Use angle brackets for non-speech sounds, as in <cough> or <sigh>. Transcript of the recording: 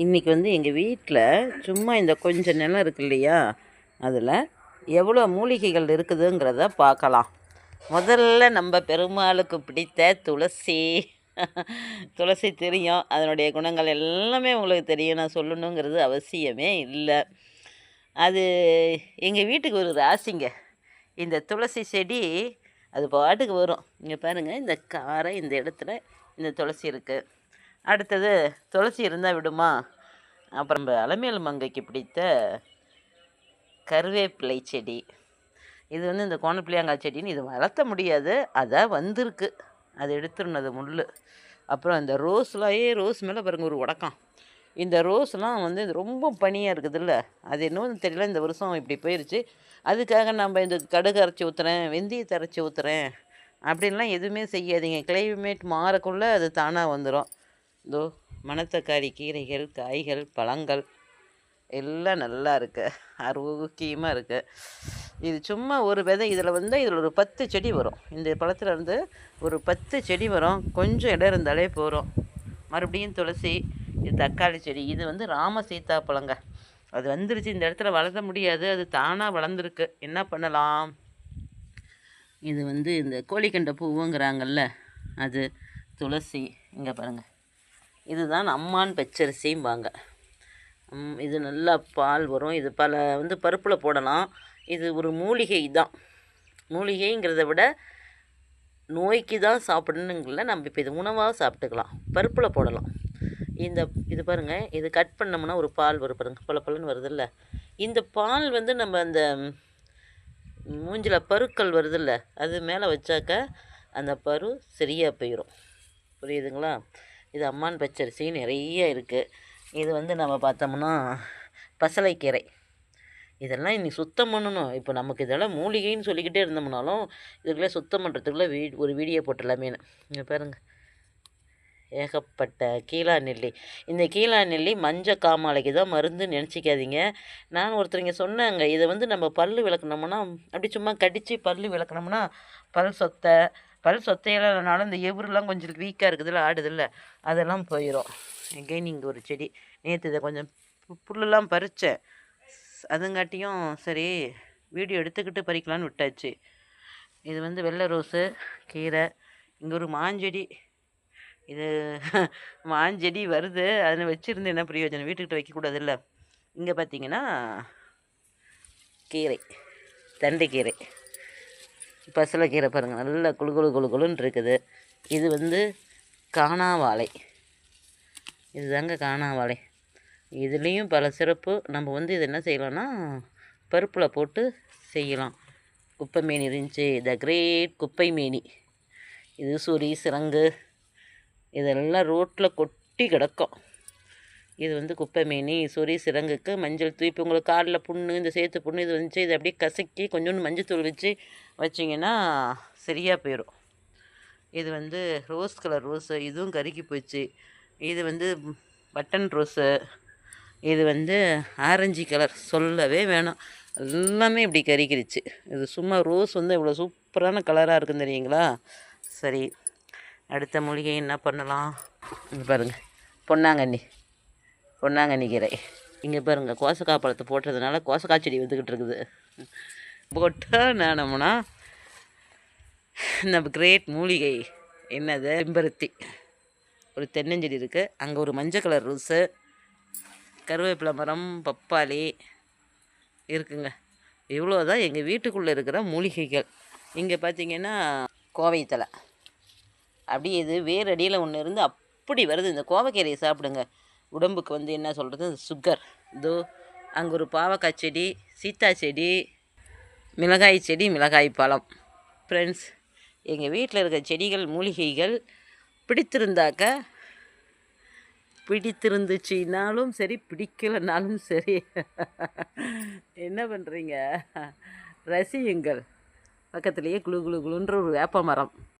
இன்றைக்கி வந்து எங்கள் வீட்டில் சும்மா இந்த கொஞ்சம் நிலம் இருக்கு இல்லையா? அதில் எவ்வளோ மூலிகைகள் இருக்குதுங்கிறத பார்க்கலாம். முதல்ல நம்ம பெருமாளுக்கு பிடித்த துளசி. துளசி தெரியும். அதனுடைய குணங்கள் எல்லாமே உங்களுக்கு தெரியும். நான் சொல்லணுங்கிறது அவசியமே இல்லை. அது எங்கள் வீட்டுக்கு ஒரு ராசிங்க. இந்த துளசி செடி அது பாட்டுக்கு வரும். இங்கே பாருங்கள் இந்த காரை இந்த இடத்துல இந்த துளசி இருக்குது அடுத்தது துளசி இருந்தால் விடுமா? அப்புறம் நம்ம அலமேல் மங்கைக்கு பிடித்த கருவேப்பிலை செடி. இது வந்து இந்த கோணப்பிள்ளையாங்காய் செடின்னு இது வளர்த்த முடியாது. அதான் வந்திருக்கு. அது எடுத்துருந்தது முள் அப்புறம் இந்த ரோஸ்லாயே ரோஸ் மேலே பாருங்க ஒரு உடக்கம். இந்த ரோஸ்லாம் வந்து இது ரொம்ப பனியாக இருக்குதுல்ல. அது என்னன்னு தெரியல இந்த வருஷம் இப்படி போயிடுச்சு அதுக்காக நம்ம இந்த கடுகு அரைச்சி ஊற்றுறேன் வெந்தயத்தை அரைச்சி ஊற்றுறேன் அப்படின்லாம் எதுவுமே செய்யாதீங்க. கிளைமேட் மாறக்குள்ளே அது தானாக வந்துடும் இதோ மணத்தக்காளி கீரைகள் காய்கள் பழங்கள் எல்லாம் நல்லா இருக்கு. ஆரோக்கியமாக இருக்கு. இது சும்மா ஒரு விதை இதில் வந்து இதில் ஒரு பத்து செடி வரும். இந்த பழத்தில் இருந்து ஒரு பத்து செடி வரும். கொஞ்சம் இடம் இருந்தாலே போகிறோம் மறுபடியும் துளசி இது தக்காளி செடி இது வந்து ராம சீதா பழங்க. அது வந்துருச்சு. இந்த இடத்துல வளர்த்த முடியாது. அது தானாக வளர்ந்துருக்கு. என்ன பண்ணலாம்? இது வந்து இந்த கோழிக்கண்டை பூவுங்கிறாங்கல்ல அது துளசி. இங்கே பாருங்கள் இதுதான் அம்மான் பச்சரிசிம்பாங்க. இது நல்லா பால் வரும். இது பல வந்து பருப்பில் போடலாம். இது ஒரு மூலிகை தான். மூலிகைங்கிறத விட நோய்க்கு தான் சாப்பிடணுங்கள நம்ம இப்போ இது உணவாக சாப்பிட்டுக்கலாம். பருப்பில் போடலாம். இந்த இது பாருங்கள் இது கட் பண்ணோம்னா ஒரு பால் வரும் பாருங்கள் பல பலன்னு வருதுல்ல. இந்த பால் வந்து நம்ம அந்த மூஞ்சில் பருக்கள் வருதுல்ல அது மேலே வச்சாக்க அந்த பரு சரியாக போயிடும் புரியுதுங்களா? இது அம்மான் பச்சரிசி நிறைய இருக்குது இது வந்து நம்ம பார்த்தோம்னா பசலைக்கீரை. இதெல்லாம் இன்றைக்கி சுத்தம் பண்ணணும். இப்போ நமக்கு இதெல்லாம் மூலிகைன்னு சொல்லிக்கிட்டே இருந்தோம்னாலும் இதுக்குள்ளே சுத்தம் பண்ணுறதுக்குள்ளே வீ ஒரு வீடியோ போட்டுடலாமே. இங்கே பாருங்க. ஏகப்பட்ட கீழா நெல்லி. இந்த கீழா நெல்லி மஞ்ச காமாலைக்கு தான் மருந்து நினச்சிக்காதீங்க. நான் ஒருத்தருங்க சொன்னாங்க இதை வந்து நம்ம பல் விளக்குனோம்னா அப்படி சும்மா கடித்து பல் விளக்குனோம்னா பல் சொத்தை பல் சொத்தையிலனாலும் இந்த எவருலாம் கொஞ்சம் வீக்காக இருக்குதுல்ல ஆடுதுல்ல அதெல்லாம் போயிடும் எங்கேயும் இங்கே ஒரு செடி நேற்று இதை கொஞ்சம் புல்லுலாம் புல்லெல்லாம் பறித்தேன் அதுங்காட்டியும் சரி வீடியோ எடுத்துக்கிட்டு பறிக்கலான்னு விட்டாச்சு. இது வந்து வெள்ளை ரோஸு கீரை இங்கே ஒரு மாஞ்செடி. இது <laughs> மாஞ்செடி வருது அதில் வச்சுருந்து என்ன பிரயோஜனம்? வீட்டுக்கிட்ட வைக்கக்கூடாதுல்ல. இங்கே பார்த்தீங்கன்னா கீரை தண்டைக்கீரை பசலைக்கீரை பாருங்கள் நல்லா குழு குழு குழு குளுன்னு இருக்குது. இது வந்து காணாவாழை இதுதாங்க காணாவாழை இதுலேயும் பல சிறப்பு. நம்ம வந்து இது என்ன செய்யலாம்னா பருப்பில் போட்டு செய்யலாம். குப்பை மீன் இருந்துச்சு. த கிரேட் குப்பை மீனி. இது சுரி சிறங்கு. இதெல்லாம் ரோட்டில் கொட்டி கிடக்கும். இது வந்து குப்பை மீனி சொறி சிரங்குக்கு மஞ்சள் தூய் இப்போ உங்களுக்கு காலில் புண்ணு இந்த சேர்த்து புண்ணு இது வந்துச்சு இதை அப்படியே கசக்கி கொஞ்சோண்டு மஞ்சத்தூள் வச்சு வச்சிங்கன்னா சரியாக போயிடும் இது வந்து ரோஸ் கலர் ரோஸு இதுவும் கருக்கி போச்சு. இது வந்து பட்டன் ரோஸு இது வந்து ஆரஞ்சு கலர் சொல்லவே வேணாம். எல்லாமே இப்படி கருகிருச்சு. இது சும்மா ரோஸ் வந்து இவ்வளோ சூப்பரான கலராக இருக்கும் தெரியுங்களா? சரி அடுத்த மூலிகை என்ன பண்ணலாம்? பாருங்கள் பொன்னாங்கண்ணி. பொன்னாங்கண்ணி கீரை இங்கே பாருங்கள் கோசக்காய் பழத்தை போட்டதுனால கோசக்காய் செடி வந்துக்கிட்டு இருக்குது. போட்டால் நானோம்னா நம்ம கிரேட் மூலிகை. என்னது? செம்பருத்தி. ஒரு தென்னஞ்செடி இருக்குது அங்கே ஒரு மஞ்சள் கலர் ரோஸு கருவேப்பிலை மரம் பப்பாளி இருக்குங்க. இவ்வளோ தான் எங்கள் வீட்டுக்குள்ளே இருக்கிற மூலிகைகள். இங்கே பார்த்தீங்கன்னா கோவை அப்படியே இது வேறடியில் ஒன்று இருந்து அப்படி வருது. இந்த கோவக்கீரையை சாப்பிடுங்க. உடம்புக்கு வந்து என்ன சொல்கிறது சுகர் இதோ அங்கே ஒரு பாவக்காய் செடி சீத்தா செடி மிளகாய் செடி மிளகாய் பழம். ஃப்ரெண்ட்ஸ் எங்கள் வீட்டில் இருக்க செடிகள் மூலிகைகள் பிடித்திருந்தாக்க பிடித்திருந்துச்சுனாலும் சரி பிடிக்கலைனாலும் சரி. என்ன பண்ணுறீங்க ரசியுங்கள். பக்கத்துலேயே குளு குளு குளுன்ற ஒரு வேப்ப மரம்